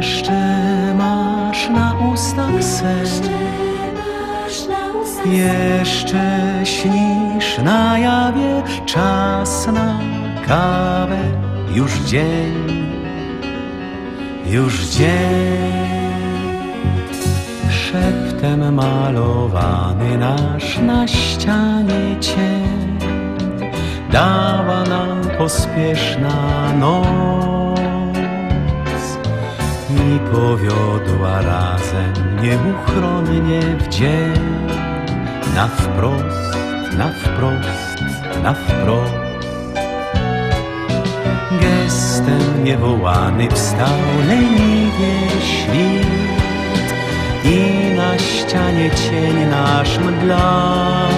Jeszcze masz na ustach sen Jeszcze śnisz na jawie Czas na kawę. Już dzień Już dzień. Szeptem malowany nasz na ścianie cień. Dała nam pospieszna noc powiodła razem nieuchronnie w dzień. Na wprost, na wprost, na wprost. Gestem niewołany wstał leniwie świt I na ścianie cień nasz mdlał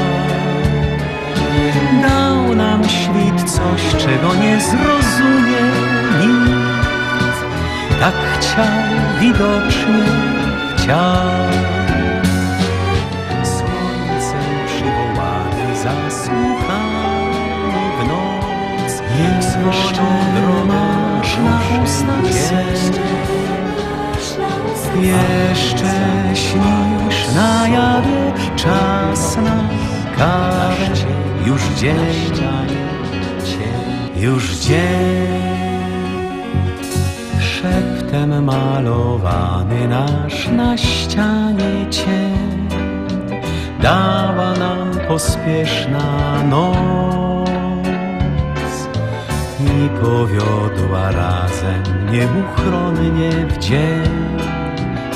Dał nam świt coś, czego nie zrozumie nikt Tak chciał, widocznie chciał Słońcem przywołany, zasłuchany w noc. Jeszcze masz na ustach jeszcze śnisz na jawie czas na kawę Już dzień, już dzień Szeptem malowany nasz na ścianie cień Dała nam pospieszna noc i powiodła razem nieuchronnie w dzień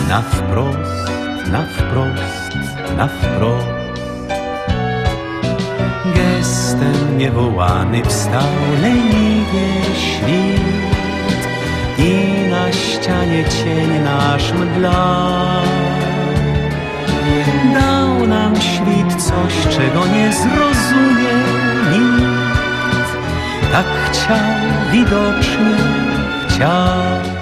na wprost, na wprost, na wprost. Gestem niewołany wstał leniwie ścianie cień nasz mdlał. Dał nam świt coś, czego nie zrozumie nikt. Tak chciał, widocznie chciał.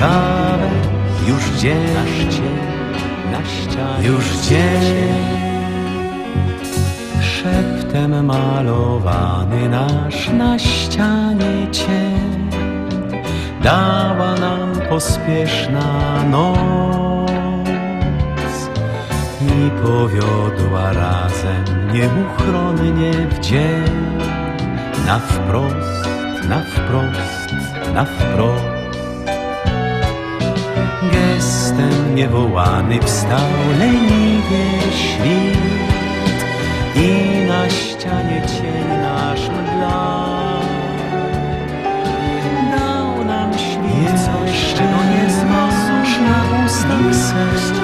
Kawę Już dzień, na ścianie. Już dzień Szeptem malowany nasz na ścianie cień. Dała nam pospieszna noc I powiodła razem nieuchronnie w dzień. Na wprost, na wprost, na wprost Gestem niewołany wstał leniwie świt i na ścianie cień nasz mdlał. Dał nam świt coś, czego nie zmasz na ustach sen.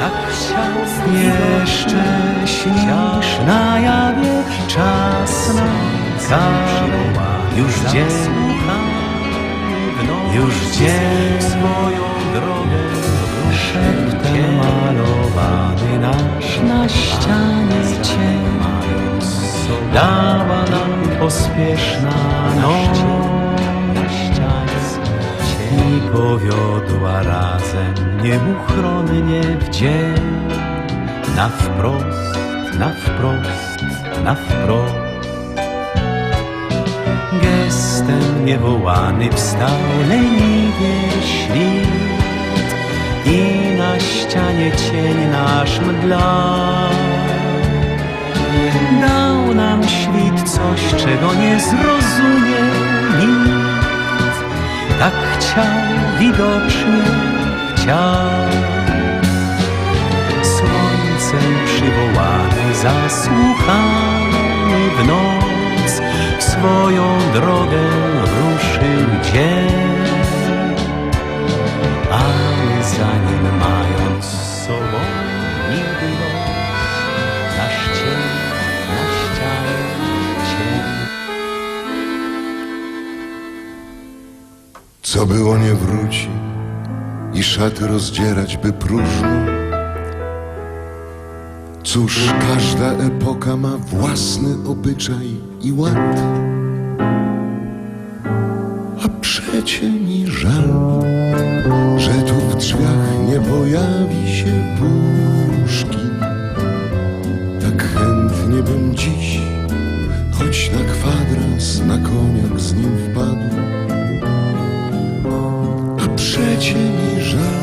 Tak chciał jeszcze śnisz na jawie czas na kawę. Już dzień, już dzień swoją drogę. Szeptem malowany nasz na ścianie cień. Dała nam pospieszna noc. I powiodła razem nieuchronnie w dzień. Na wprost, na wprost, na wprost. Gestem niewołany wstał leniwie świt i na ścianie cień nasz mdlał. Dał nam świt coś, czego nie zrozumie. Tak chciał, widocznie chciał. Słońcem przywołany, zasłuchany w noc, swoją drogę ruszył dzień. A my za nim mając z sobą nigdy noc, nasz cień na ścianie cień. Co było nie wróci i szaty rozdzierać by próżno. Cóż, każda epoka ma własny obyczaj i ład. A przecie mi żal, że tu drzwiach nie pojawi się Puszkin. Tak chętnie bym dziś, choć na kwadras, na koniak z nim wpadł. A przecie mi żal,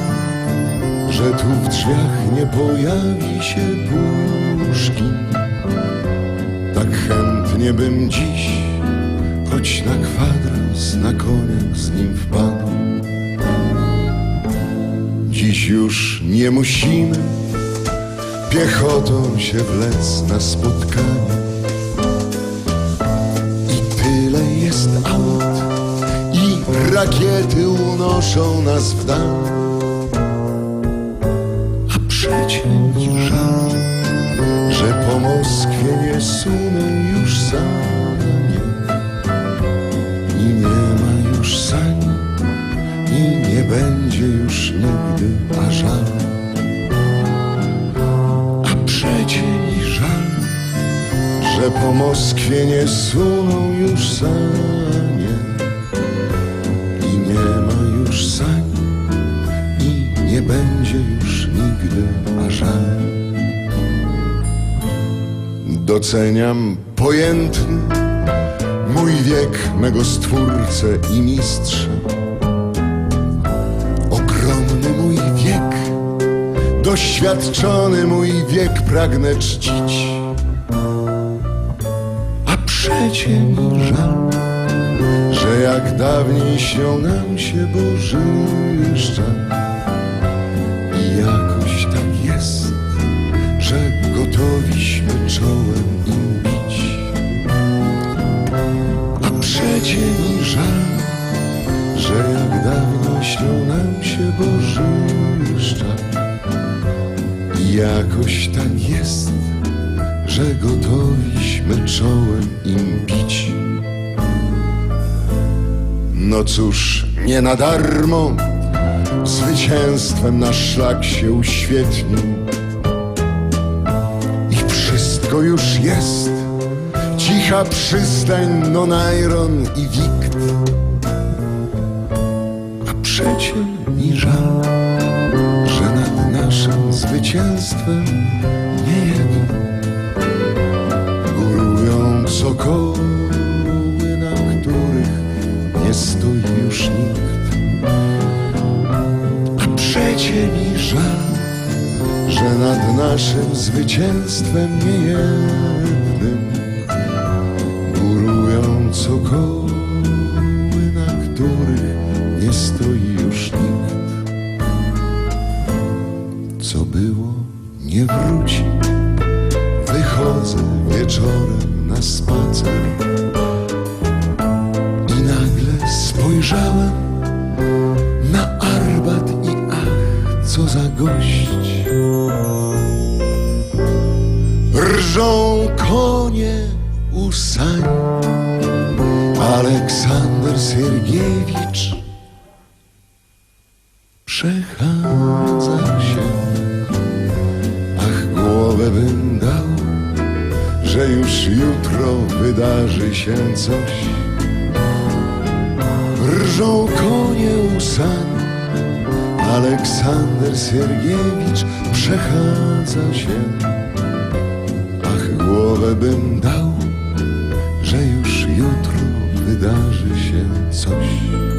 że tu w drzwiach nie pojawi się Puszkin. Tak chętnie bym dziś, choć na kwadras, na koniak z nim wpadł. Dziś już nie musimy piechotą się wlec na spotkanie. I tyle jest aut, i rakiety unoszą nas w dal. A przecie mi żal, że po Moskwie nie sunę już sanie. I nie ma już będzie już nigdy, a żal. A przecie mi żal, że po Moskwie nie suną już sanie. I nie ma już sań, i nie będzie już nigdy, a żal. Doceniam pojętny mój wiek mego stwórcę i mistrza. Doświadczony mój wiek pragnę czcić. A przecie mi żal, że jak dawniej śnią nam się bożyszcza. I No cóż, nie na darmo zwycięstwem nasz szlak się uświetnił. I wszystko już jest, cicha przystań, Nonairon i Wikt. A przecie mi żal, że nad naszym zwycięstwem nie jedno górują sokoły, Przecie mi żal, że nad naszym zwycięstwem niejednym górują cokoły, na których nie stoi już nikt. Co było, nie wróci. Wychodzę wieczorem na spacer i nagle spojrzałem co za gość. Rżą konie u sań, Aleksander Siergiewicz przechadza się. Ach, głowę bym dał, że już jutro wydarzy się coś. Rżą konie u sań, Aleksander Siergiewicz przechadza się. Ach, głowę bym dał, że już jutro wydarzy się coś.